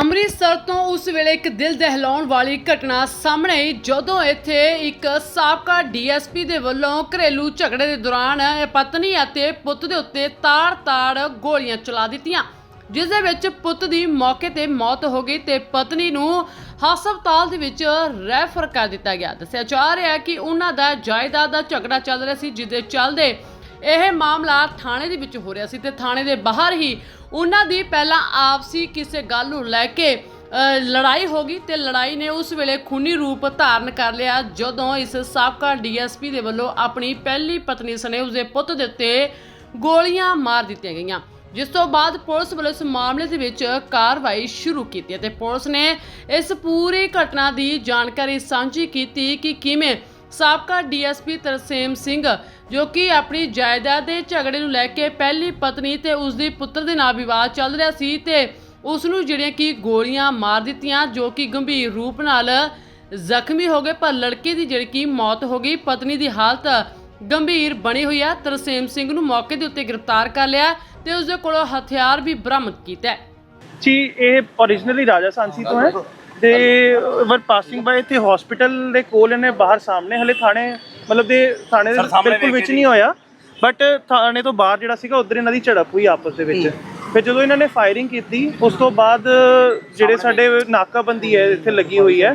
ਅੰਮ੍ਰਿਤਸਰ ਤੋਂ ਉਸ ਵੇਲੇ ਇੱਕ ਦਿਲ ਦਹਿਲਾਉਣ ਵਾਲੀ ਘਟਨਾ ਸਾਹਮਣੇ ਆਈ, ਜਦੋਂ ਇੱਥੇ ਇੱਕ ਸਾਬਕਾ ਡੀਐਸਪੀ ਦੇ ਵੱਲੋਂ ਘਰੇਲੂ ਝਗੜੇ ਦੇ ਦੌਰਾਨ ਪਤਨੀ ਅਤੇ ਪੁੱਤ ਦੇ ਉੱਤੇ ਤਾੜ-ਤਾੜ ਗੋਲੀਆਂ ਚਲਾ ਦਿੱਤੀਆਂ, ਜਿਸ ਦੇ ਵਿੱਚ ਪੁੱਤ ਦੀ ਮੌਕੇ ਤੇ ਮੌਤ ਹੋ ਗਈ ਤੇ ਪਤਨੀ ਨੂੰ ਹਸਪਤਾਲ ਦੇ ਵਿੱਚ ਰੈਫਰ ਕਰ ਦਿੱਤਾ ਗਿਆ। ਦੱਸਿਆ ਜਾ ਰਿਹਾ ਕਿ ਉਹਨਾਂ ਦਾ ਜਾਇਦਾਦ ਦਾ ਝਗੜਾ ਚੱਲ ਰਿਹਾ ਸੀ, ਜਿਸ ਦੇ ਚੱਲਦੇ ਇਹ ਮਾਮਲਾ ਥਾਣੇ ਦੇ ਵਿੱਚ ਹੋ ਰਿਹਾ ਸੀ ਤੇ ਥਾਣੇ ਦੇ ਬਾਹਰ ਹੀ ਉਹਨਾਂ ਦੀ ਪਹਿਲਾਂ ਆਪਸੀ ਕਿਸੇ ਗੱਲ ਨੂੰ ਲੈ ਕੇ ਲੜਾਈ ਹੋ ਗਈ ਤੇ ਲੜਾਈ ਨੇ ਉਸ ਵੇਲੇ ਖੂਨੀ ਰੂਪ ਧਾਰਨ ਕਰ ਲਿਆ ਜਦੋਂ ਇਸ ਸਾਬਕਾ ਡੀਐਸਪੀ ਦੇ ਵੱਲੋਂ ਆਪਣੀ ਪਹਿਲੀ ਪਤਨੀ ਸਣੇ ਉਸਦੇ ਪੁੱਤ ਦੇ ਉੱਤੇ ਗੋਲੀਆਂ ਮਾਰ ਦਿੱਤੀਆਂ ਗਈਆਂ। ਜਿਸ ਤੋਂ ਬਾਅਦ ਪੁਲਿਸ ਵੱਲੋਂ ਇਸ ਮਾਮਲੇ ਦੇ ਵਿੱਚ ਕਾਰਵਾਈ ਸ਼ੁਰੂ ਕੀਤੀ ਅਤੇ ਪੁਲਿਸ ਨੇ ਇਸ ਪੂਰੀ ਘਟਨਾ ਦੀ ਜਾਣਕਾਰੀ ਸਾਂਝੀ ਕੀਤੀ ਕਿ ਕਿਵੇਂ ਸਾਬਕਾ ਡੀਐਸਪੀ ਤਰਸੇਮ ਸਿੰਘ ਜੋ ਕਿ ਆਪਣੀ ਜਾਇਦਾਦ ਦੇ ਝਗੜੇ ਨੂੰ ਲੈ ਕੇ ਪਹਿਲੀ ਪਤਨੀ ਤੇ ਉਸ ਦੀ ਪੁੱਤਰ ਦੇ ਨਾਲ ਵਿਵਾਦ ਚੱਲ ਰਿਹਾ ਸੀ ਤੇ ਉਸ ਨੂੰ ਜਿਹੜੀਆਂ ਕਿ ਗੋਲੀਆਂ ਮਾਰ ਦਿੱਤੀਆਂ ਜੋ ਕਿ ਗੰਭੀਰ ਰੂਪ ਨਾਲ ਜ਼ਖਮੀ ਹੋ ਗਏ ਪਰ ਲੜਕੇ ਦੀ ਜਿਹੜੀ ਕਿ ਮੌਤ ਹੋ ਗਈ ਪਤਨੀ ਦੀ ਹਾਲਤ ਗੰਭੀਰ ਬਣੀ ਹੋਈ ਹੈ ਤਰਸੇਮ ਸਿੰਘ ਨੂੰ ਮੌਕੇ ਦੇ ਉੱਤੇ ਗ੍ਰਿਫਤਾਰ ਕਰ ਲਿਆ ਤੇ ਉਸ ਦੇ ਕੋਲੋਂ ਹਥਿਆਰ ਵੀ ਬਰਾਮਦ ਕੀਤਾ ਹੈ। ਜੀ ਇਹ originally ਰਾਜਾ ਸਾਂਸੀ ਤੋਂ ਹੈ ਤੇ ਵਰ ਪਾਸਿੰਗ ਬਾਏ ਤੇ ਹਸਪੀਟਲ ਦੇ ਕੋਲ ਇਹਨੇ ਬਾਹਰ ਸਾਹਮਣੇ ਹਲੇ ਥਾਣੇ ਮਤਲਬ ਦੇ ਥਾਣੇ ਦੇ ਬਿਲਕੁਲ ਵਿੱਚ ਨਹੀਂ ਹੋਇਆ ਬਟ ਥਾਣੇ ਤੋਂ ਬਾਹਰ ਜਿਹੜਾ ਸੀਗਾ ਉਧਰ ਇਹਨਾਂ ਦੀ ਝੜਪ ਹੋਈ ਆਪਸ ਦੇ ਵਿੱਚ। ਫਿਰ ਜਦੋਂ ਇਹਨਾਂ ਨੇ ਫਾਇਰਿੰਗ ਕੀਤੀ ਉਸ ਤੋਂ ਬਾਅਦ ਜਿਹੜੇ ਸਾਡੇ ਨਾਕਾਬੰਦੀ ਹੈ ਇੱਥੇ ਲੱਗੀ ਹੋਈ ਹੈ।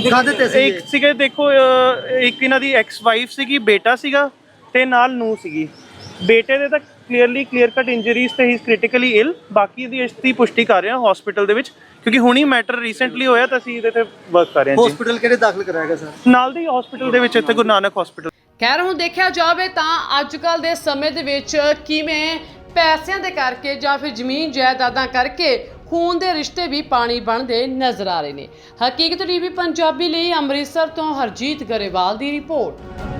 ਕਾਹਦੇ ਤੇ ਸੀ ਇੱਕ ਸੀਗੇ ਦੇਖੋ ਇੱਕ ਇਹਨਾਂ ਦੀ ਐਕਸ ਵਾਈਫ ਸੀਗੀ ਬੇਟਾ ਸੀਗਾ ਤੇ ਨਾਲ ਨੂੰ ਸੀਗੀ। ਬੇਟੇ ਦੇ ਤਾਂ ਕਲੀਅਰਲੀ ਕਲੀਅਰ ਕੱਟ ਇੰਜਰੀਜ਼ ਤੇ ਹੀ ਕ੍ਰਿਟੀਕਲੀ ਇਲ ਬਾਕੀ ਦੀ ਇਸ ਦੀ ਪੁਸ਼ਟੀ ਕਰ ਰਹੇ ਹਾਂ ਹਸਪੀਟਲ ਦੇ ਵਿੱਚ ਕਿਉਂਕਿ ਹੁਣੀ ਮੈਟਰ ਰੀਸੈਂਟਲੀ ਹੋਇਆ ਤਾਂ ਅਸੀਂ ਇਹਦੇ ਤੇ ਵਰਕ ਕਰ ਰਹੇ ਹਾਂ ਜੀ। ਹਸਪੀਟਲ ਕਿਹੜੇ ਦਾਖਲ ਕਰਾਇਆ ਗਿਆ ਸਰ ਨਾਲ ਦੀ ਹਸਪੀਟਲ ਦੇ ਵਿੱਚ ਇੱਥੇ ਗੁਰੂ ਨਾਨਕ ਹਸਪੀਟਲ ਖੈਰ ਹੁਣ ਦੇਖਿਆ ਜਾਵੇ ਤਾਂ ਅੱਜ ਕੱਲ ਦੇ ਸਮੇਂ ਦੇ ਵਿੱਚ ਕਿਵੇਂ ਪੈਸਿਆਂ ਦੇ ਕਰਕੇ ਜਾਂ ਫਿਰ ਜ਼ਮੀਨ ਜਾਇਦਾਦਾਂ ਕਰਕੇ ਖੂਨ ਦੇ ਰਿਸ਼ਤੇ ਵੀ ਪਾਣੀ ਬਣਦੇ ਨਜ਼ਰ ਆ ਰਹੇ ਨੇ। ਹਕੀਕਤ ਟੀਵੀ ਪੰਜਾਬੀ ਲਈ ਅੰਮ੍ਰਿਤਸਰ ਤੋਂ ਹਰਜੀਤ ਗਰੇਵਾਲ ਦੀ ਰਿਪੋਰਟ।